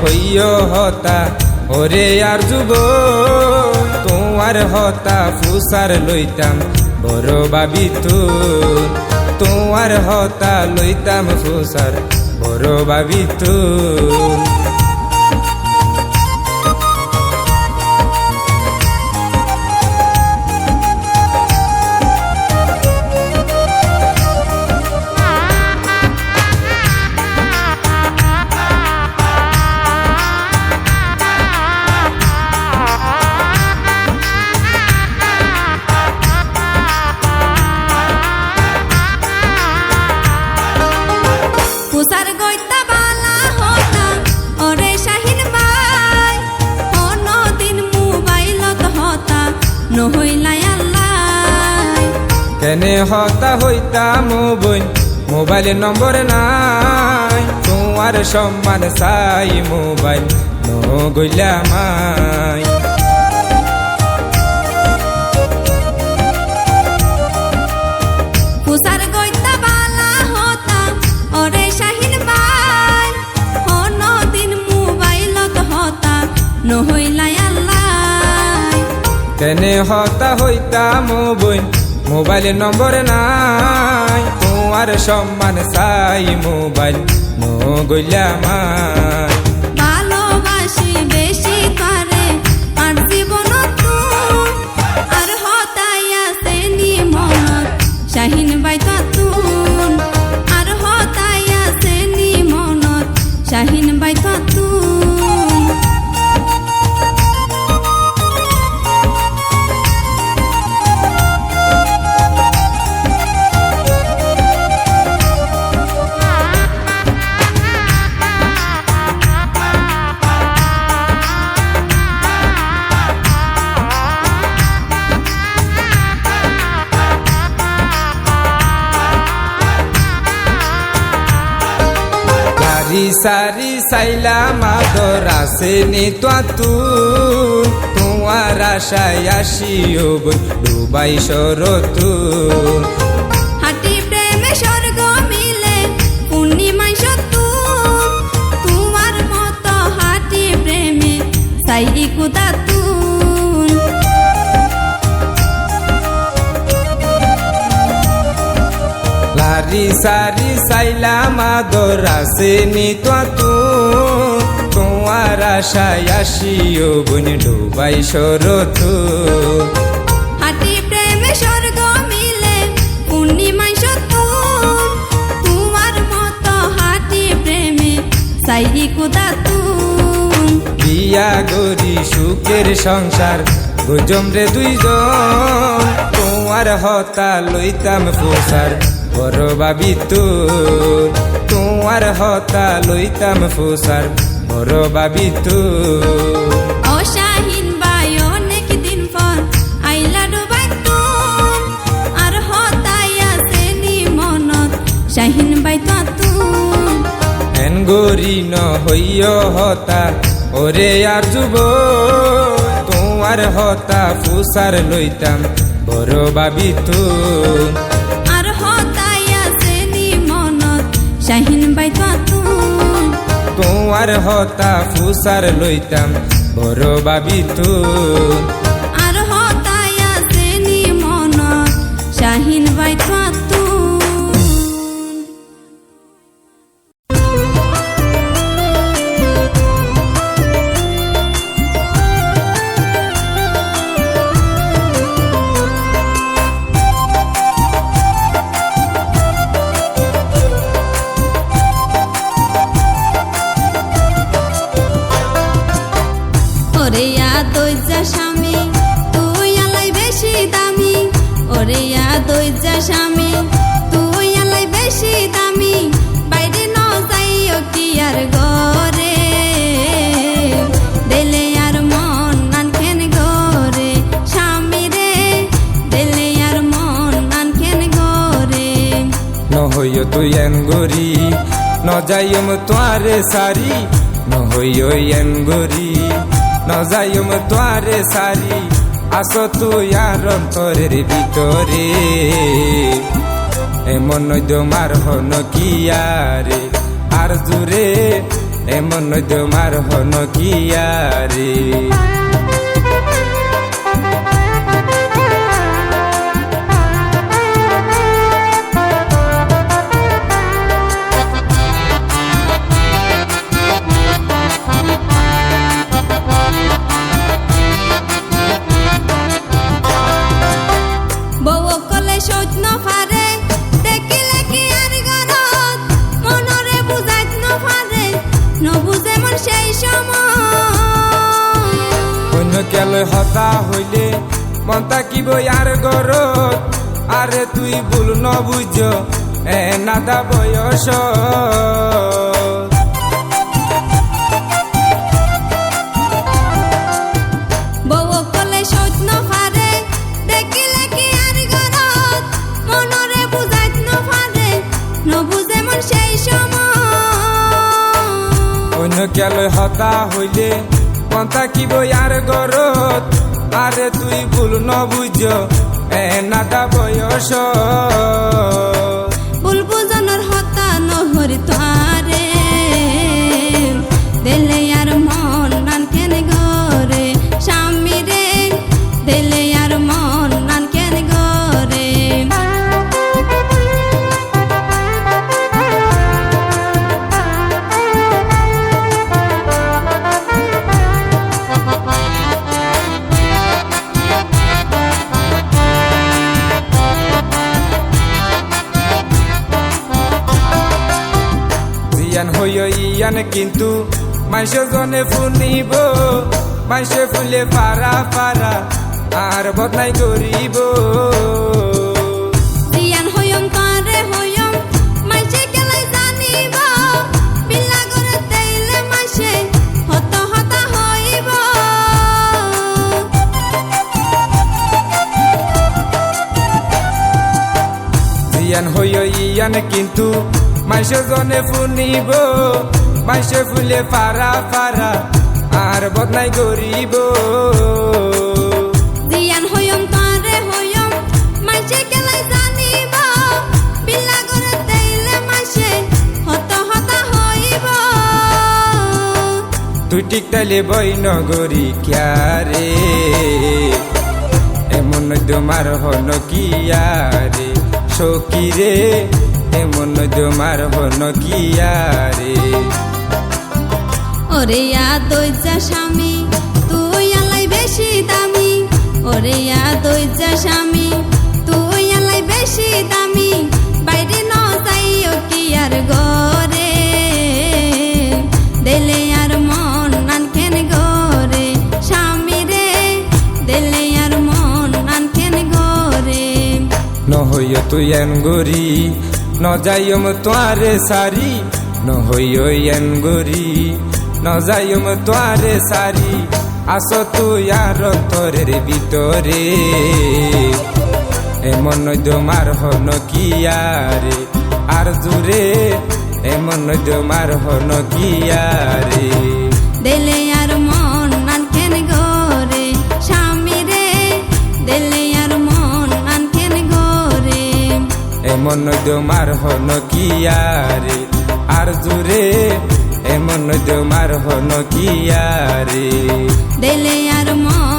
হইয় হতা। ওরে আর যুব, তোমার হতা ফুসার লইতাম, বড় বাবি তুন তোমার হতা লইতাম ফুসার, বড় বাবি তুন কেনে হতা হইতাম বই মোবাইল নম্বর নাই তোমার সম্মান চাই mobile নগইলা my. পুসার গইতা Bala Hota Shahin by mobile নম্বর নাই, তোমার সম্মান চাই মোবাইল, নগইলা মাই। আর জীবন আছে নি মনত বাই আছে নি মনত শাহিন সারি সারি সাইলা মাদর আসেনি তু তোমার আশায় আসিও বই, ডুবাই সরতুন হাটি প্রেমে স্বর্গ লারি সারি সাইলা মাদর আসেনি তুন তোমার আশায় আসিও বই ডুবাই সরতুন হাটি প্রেমে স্বর্গ মিলে পূর্ণিমায় সতুন তোমার মতো হাটি প্রেমে সাইরি কুদা তুন বিয়া গরি সুখের সংসার গুজম রে দুইজন। তোমার হতা লইতাম ফুসার বড় বাবি তুন তোমার হতা লইতাম ফুসার বড় বাবি তুন ও শাহিন বাই এন গরি ন হইয় হতা ওরে আর যুব তোমার হতা ফুসার লইতাম। বড় বাবি তুন শাহিন বাই তো তোমার হতা ফুসার লইতাম বড় বাবি তো। আর হতাই আছে নি মনত শাহিন বাই তুন স্বামী তুই আলাই বেশি দামি। বাইরে ন যাইও কি আর গরে দিলে আর মন নানখেন গরে স্বামী রে, দিলে আর মন নানখেন গরে নহইয় তুই এন গরি ন যাইম তোয়ারে সারি। নহইয় এন আসো তুই আর অন্তরের ভিতরে। এমন তোমার হন কি আরে। আর জুরে এমন তোমার হন কি বউ কেলে হতা হইলে মন তাকিব আর গরত আরে তুই ভুল ন বুঝ এ নাদা বয়স। কেলে হতা হইলে মন থাকিব আর গরত? আৰে তুই ভুল ন বুঝ বয়স। ভুল বুলবুজনের হতা নহরি তোয়ারে ইয়ান কিন্তু মাইসে জনে ফুনিব মাইসে ফুলে পারা পারা আর বদনাই করিব। ইয়ান কিন্তু মাইসে জনে ফুনিব মাইসে ফুলে পারা পারা আর বদনাই হইব। তুই ঠিক তাইলে বই নগরী ক্যারে? এমন তোমার হন কিয়ারে সকিরে এমন তোমার হন কিয়ারে। ওরে দইজা স্বামী, তুই আলাই বেশি দামি। ওরে দইজা স্বামী, তুই আলাই বেশি দামি। বাইরে ন যাইও কি আর গরে দেলে আর মন নান কেন গরে স্বামী রে। দেলে আর মন নান কেন গরে নহইয় তুই এন গরি ন যাইম তোয়ারে সারি নহইয় এন গরি ন যাইম তোয়ারে সারি আস তুই আর তোরের ভিতরে এমন তোমার হন কিয়ারে আর জুরে এমন তোমার হন কিয়ারে দেলে আর মন নান কেন গরে স্বামী রে দেলে আর মন নান কেন গরে এমন তোমার হন কিয়ারে আর জুরে এমন তোমার হন কিয়ারে দেলে আর মন